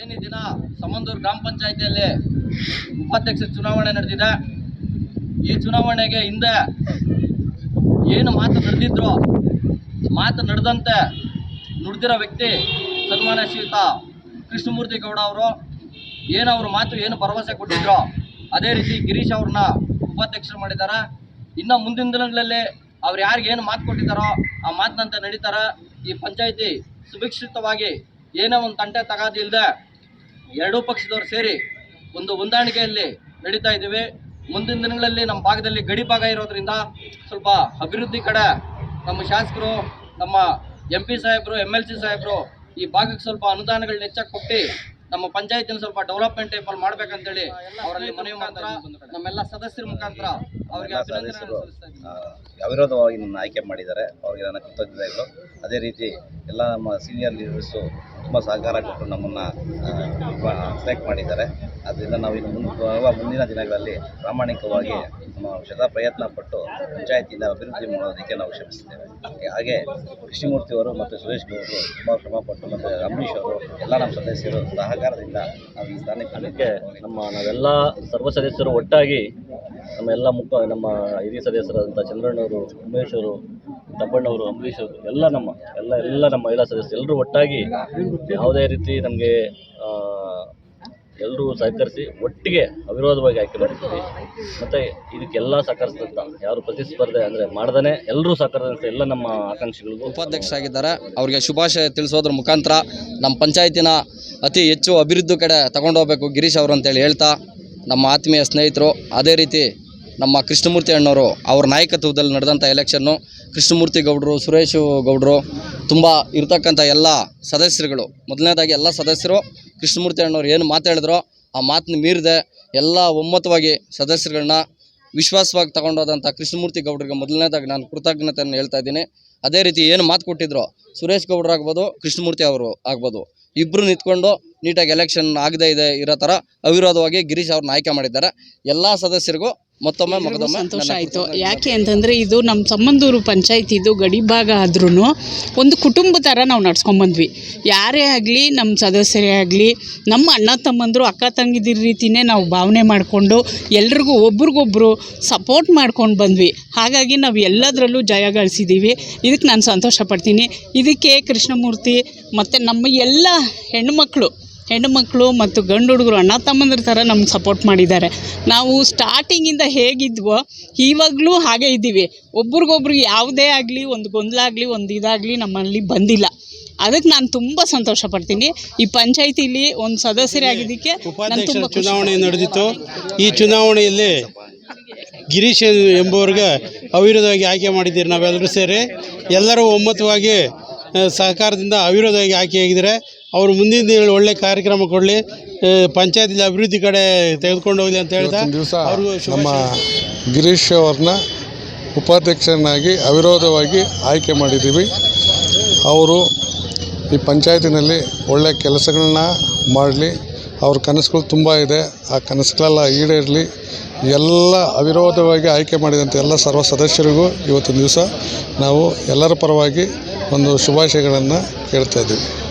ಏನು ದಿನ ಸಮಂದೂರು ಗ್ರಾಮ ಪಂಚಾಯಿತಿಯಲ್ಲಿ ಉಪಾಧ್ಯಕ್ಷ ಚುನಾವಣೆ ನಡೆದಿದೆ. ಈ ಚುನಾವಣೆಗೆ ಹಿಂದೆ ಏನು ಮಾತು ನಡೆದಿದ್ರು ಮಾತು ನಡೆದಂತೆ ನುಡಿದಿರೋ ವ್ಯಕ್ತಿ ಸನ್ಮಾನ ಶ್ರೀಯುತ ಕೃಷ್ಣಮೂರ್ತಿ ಗೌಡ ಅವರು ಏನು ಮಾತು ಏನು ಭರವಸೆ ಕೊಟ್ಟಿದ್ರು ಅದೇ ರೀತಿ ಗಿರೀಶ್ ಅವ್ರನ್ನ ಉಪಾಧ್ಯಕ್ಷರು ಮಾಡಿದ್ದಾರೆ. ಇನ್ನು ಮುಂದಿನ ದಿನಗಳಲ್ಲಿ ಅವ್ರು ಯಾರಿಗೇನು ಮಾತು ಕೊಟ್ಟಿದ್ದಾರೋ ಆ ಮಾತಿನಂತೆ ನಡೀತಾರೆ. ಈ ಪಂಚಾಯಿತಿ ಸುಭಿಕ್ಷಿತವಾಗಿ ಏನೋ ಒಂದು ತಂಟೆ ತಗಾದಿಲ್ದೆ ಎರಡೂ ಪಕ್ಷದವ್ರು ಸೇರಿ ಒಂದು ಹೊಂದಾಣಿಕೆಯಲ್ಲಿ ನಡೀತಾ ಇದ್ದೀವಿ. ಮುಂದಿನ ದಿನಗಳಲ್ಲಿ ನಮ್ಮ ಭಾಗದಲ್ಲಿ ಗಡಿ ಭಾಗ ಇರೋದ್ರಿಂದ ಸ್ವಲ್ಪ ಅಭಿವೃದ್ಧಿ ಕಡೆ ನಮ್ಮ ಶಾಸಕರು ನಮ್ಮ ಎಂ ಪಿ ಸಾಹೇಬರು ಎಂ ಎಲ್ ಸಿ ಸಾಹೇಬರು ಈ ಭಾಗಕ್ಕೆ ಸ್ವಲ್ಪ ಅನುದಾನಗಳನ್ನ ಹೆಚ್ಚಾಗಿ ಕೊಟ್ಟು ನಮ್ಮ ಪಂಚಾಯತಿನ ಸ್ವಲ್ಪ ಡೆವಲಪ್ಮೆಂಟ್ ಟೈಪಲ್ಲಿ ಮಾಡ್ಬೇಕಂತೇಳಿ ಅವರಲ್ಲಿ ಮನವಿ ಮುಖಾಂತರ ನಮ್ಮೆಲ್ಲ ಸದಸ್ಯರ ಮುಖಾಂತರ ಅವರಿಗೆ ಅಭಿನಂದನೆ ಅವಿರೋಧವಾಗಿ ನನ್ನ ಆಯ್ಕೆ ಮಾಡಿದ್ದಾರೆ. ಅವರಿಗೆ ನನ್ನ ಕೃತಜ್ಞತೆಗಳು. ಅದೇ ರೀತಿ ಎಲ್ಲ ನಮ್ಮ ಸೀನಿಯರ್ ಲೀಡರ್ಸು ತುಂಬ ಸಹಕಾರ ಕೊಟ್ಟು ನಮ್ಮನ್ನು ಸೆಲೆಕ್ಟ್ ಮಾಡಿದ್ದಾರೆ. ಅದರಿಂದ ನಾವು ಇನ್ನು ಮುಂದೆ, ಬರುವ ಮುಂದಿನ ದಿನಗಳಲ್ಲಿ ಪ್ರಾಮಾಣಿಕವಾಗಿ ನಮ್ಮ ಶತ ಪ್ರಯತ್ನ ಪಟ್ಟು ಪಂಚಾಯತಿಯಿಂದ ಅಭಿವೃದ್ಧಿ ಮಾಡೋದಕ್ಕೆ ನಾವು ಶ್ರಮಿಸಿದ್ದೇವೆ ಹಾಗೆ ಕೃಷ್ಣಮೂರ್ತಿ ಅವರು ಮತ್ತು ಸುರೇಶ್ ಗೌಡರು ತುಂಬ ಶ್ರಮ ಪಟ್ಟು ಮತ್ತು ರಮೇಶ್ ಅವರು ಎಲ್ಲ ನಮ್ಮ ಸದಸ್ಯರು ಸಹಕಾರದಿಂದ ನಾವು ಈ ಸ್ಥಾನಕ್ಕೆ ನಮ್ಮ ನಾವೆಲ್ಲ ಸರ್ವ ಸದಸ್ಯರು ಒಟ್ಟಾಗಿ ನಮ್ಮ ಎಲ್ಲ ಮುಖ, ನಮ್ಮ ಹಿರಿಯ ಸದಸ್ಯರಾದಂಥ ಚಂದ್ರಣ್ಣವರು, ಉಮೇಶ್ ಅವರು ತಪ್ಪಣ್ಣವರು ಅಂಬರೀಷ್ ಅವರು, ಎಲ್ಲ ನಮ್ಮ, ಎಲ್ಲ ಎಲ್ಲ ನಮ್ಮ ಮಹಿಳಾ ಸದಸ್ಯರು, ಎಲ್ಲರೂ ಒಟ್ಟಾಗಿ ಯಾವುದೇ ರೀತಿ ನಮಗೆ ಎಲ್ಲರೂ ಸಹಕರಿಸಿ ಒಟ್ಟಿಗೆ ಅವಿರೋಧವಾಗಿ ಆಯ್ಕೆ ಮಾಡಿದ್ದೀವಿ. ಮತ್ತು ಇದಕ್ಕೆಲ್ಲ ಸಹಕರಿಸಿದಂಥ ಯಾರು ಪ್ರತಿಸ್ಪರ್ಧೆ ಅಂದರೆ ಮಾಡ್ದೇ ಎಲ್ಲರೂ ಸಹಕರಿಸಿದಂಥ ಎಲ್ಲ ನಮ್ಮ ಆಕಾಂಕ್ಷಿಗಳಿಗೂ ಉಪಾಧ್ಯಕ್ಷರಾಗಿದ್ದಾರೆ ಅವರಿಗೆ ಶುಭಾಶಯ ತಿಳಿಸೋದ್ರ ಮುಖಾಂತರ ನಮ್ಮ ಪಂಚಾಯತಿನ ಅತಿ ಹೆಚ್ಚು ಅಭಿವೃದ್ಧಿ ಕಡೆ ತಗೊಂಡೋಗ್ಬೇಕು ಗಿರೀಶ್ ಅವರು ಅಂತೇಳಿ ಹೇಳ್ತಾ, ನಮ್ಮ ಆತ್ಮೀಯ ಸ್ನೇಹಿತರು, ಅದೇ ರೀತಿ ನಮ್ಮ ಕೃಷ್ಣಮೂರ್ತಿ ಅಣ್ಣವರು, ಅವ್ರ ನಾಯಕತ್ವದಲ್ಲಿ ನಡೆದಂಥ ಎಲೆಕ್ಷನ್ನು ಕೃಷ್ಣಮೂರ್ತಿ ಗೌಡರು, ಸುರೇಶ್ ಗೌಡರು, ತುಂಬ ಇರತಕ್ಕಂಥ ಎಲ್ಲ ಸದಸ್ಯರುಗಳು, ಮೊದಲನೇದಾಗಿ ಎಲ್ಲ ಸದಸ್ಯರು, ಕೃಷ್ಣಮೂರ್ತಿ ಅಣ್ಣವ್ರು ಏನು ಮಾತಾಡಿದ್ರೋ ಆ ಮಾತನ್ನ ಮೀರಿದೆ. ಎಲ್ಲ ಒಮ್ಮತವಾಗಿ ಸದಸ್ಯರುಗಳನ್ನ ವಿಶ್ವಾಸವಾಗಿ ತಗೊಂಡೋದಂಥ ಕೃಷ್ಣಮೂರ್ತಿ ಗೌಡರಿಗೆ ಮೊದಲನೇದಾಗಿ ನಾನು ಕೃತಜ್ಞತೆಯನ್ನು ಹೇಳ್ತಾ ಇದ್ದೀನಿ. ಅದೇ ರೀತಿ ಏನು ಮಾತು ಕೊಟ್ಟಿದ್ರು, ಸುರೇಶ್ ಗೌಡ್ರು ಆಗ್ಬೋದು, ಕೃಷ್ಣಮೂರ್ತಿ ಅವರು ಆಗ್ಬೋದು ಇಬ್ಬರು ನಿಂತ್ಕೊಂಡು ನೀಟಾಗಿ ಎಲೆಕ್ಷನ್ ಆಗದೇ, ಇದೆ ಇರೋ ಥರ ಅವಿರೋಧವಾಗಿ ಗಿರೀಶ್ ಅವ್ರನ್ನ ಆಯ್ಕೆ ಮಾಡಿದ್ದಾರೆ. ಎಲ್ಲ ಸದಸ್ಯರಿಗೂ ಮತ್ತೊಮ್ಮೆ ಮಗದೊಮ್ಮೆ ಸಂತೋಷ ಆಯ್ತು. ಯಾಕೆ ಅಂತಂದರೆ ಇದು ನಮ್ಮ ಸಂಬಂಧೂರು ಪಂಚಾಯತಿದು ಗಡಿ ಭಾಗ ಆದ್ರೂ ಒಂದು ಕುಟುಂಬ ಥರ ನಾವು ನಡ್ಸ್ಕೊಂಬಂದ್ವಿ ಯಾರೇ ಆಗಲಿ ನಮ್ಮ ಸದಸ್ಯರೇ ಆಗಲಿ ನಮ್ಮ ಅಣ್ಣ ತಮ್ಮಂದರು ಅಕ್ಕ ತಂಗಿದಿರ ರೀತಿಯೇ ನಾವು ಭಾವನೆ ಮಾಡಿಕೊಂಡು ಎಲ್ರಿಗೂ ಒಬ್ರಿಗೊಬ್ರು ಸಪೋರ್ಟ್ ಮಾಡ್ಕೊಂಡು ಬಂದ್ವಿ. ಹಾಗಾಗಿ ನಾವು ಎಲ್ಲದರಲ್ಲೂ ಜಯ ಗಳಿಸಿದ್ದೀವಿ ಇದಕ್ಕೆ ನಾನು ಸಂತೋಷ ಪಡ್ತೀನಿ. ಇದಕ್ಕೆ ಕೃಷ್ಣಮೂರ್ತಿ ಮತ್ತು ನಮ್ಮ ಎಲ್ಲ ಹೆಣ್ಣುಮಕ್ಕಳು ಹೆಣ್ಣುಮಕ್ಕಳು ಮತ್ತು ಗಂಡು ಹುಡುಗರು ಅಣ್ಣ ತಮ್ಮಂದ್ರ ಥರ ನಮ್ಗೆ ಸಪೋರ್ಟ್ ಮಾಡಿದ್ದಾರೆ. ನಾವು ಸ್ಟಾರ್ಟಿಂಗಿಂದ ಹೇಗಿದ್ವೋ ಇವಾಗಲೂ ಹಾಗೆ ಇದ್ದೀವಿ. ಒಬ್ರಿಗೊಬ್ರು ಯಾವುದೇ ಆಗಲಿ ಒಂದು ಗೊಂದಲ ಆಗಲಿ ಒಂದು ಇದಾಗಲಿ ನಮ್ಮಲ್ಲಿ ಬಂದಿಲ್ಲ. ಅದಕ್ಕೆ ನಾನು ತುಂಬ ಸಂತೋಷ ಪಡ್ತೀನಿ. ಈ ಪಂಚಾಯತಿಲಿ ಒಂದು ಸದಸ್ಯರಾಗಿದ್ದಕ್ಕೆ ನಾನು ತುಂಬ ಖುಷಿ ಚುನಾವಣೆ ನಡೆದಿತ್ತು. ಈ ಚುನಾವಣೆಯಲ್ಲಿ ಗಿರೀಶ್ ಎಂಬುವರಿಗೆ ಅವಿರೋಧವಾಗಿ ಆಯ್ಕೆ ಮಾಡಿದ್ದೀರಿ. ನಾವೆಲ್ಲರೂ ಸೇರಿ ಎಲ್ಲರೂ ಒಮ್ಮತವಾಗಿ ಸಹಕಾರದಿಂದ ಅವಿರೋಧವಾಗಿ ಆಯ್ಕೆಯಾಗಿದ್ದಾರೆ ಅವರು ಮುಂದಿನ ದಿನ ಒಳ್ಳೆ ಕಾರ್ಯಕ್ರಮ ಕೊಡಲಿ. ಪಂಚಾಯತಿ ಅಭಿವೃದ್ಧಿ ಕಡೆ ತೆಗೆದುಕೊಂಡು ಹೋಗಲಿ ಅಂತ ಹೇಳ್ತಾ ದಿವಸ ನಮ್ಮ ಗಿರೀಶ್ ಅವ್ರನ್ನ ಉಪಾಧ್ಯಕ್ಷರನ್ನಾಗಿ ಅವಿರೋಧವಾಗಿ ಆಯ್ಕೆ ಮಾಡಿದ್ದೀವಿ. ಅವರು ಈ ಪಂಚಾಯತಿನಲ್ಲಿ ಒಳ್ಳೆ ಕೆಲಸಗಳನ್ನ ಮಾಡಲಿ. ಅವ್ರ ಕನಸುಗಳು ತುಂಬ ಇದೆ. ಆ ಕನಸುಗಳೆಲ್ಲ ಈಡೇರಲಿ. ಎಲ್ಲ ಅವಿರೋಧವಾಗಿ ಆಯ್ಕೆ ಮಾಡಿದಂಥ ಎಲ್ಲ ಸರ್ವ ಸದಸ್ಯರಿಗೂ ಇವತ್ತಿನ ದಿವಸ ನಾವು ಎಲ್ಲರ ಪರವಾಗಿ ಒಂದು ಶುಭಾಶಯಗಳನ್ನು ಕೇಳ್ತಾ ಇದ್ದೀವಿ.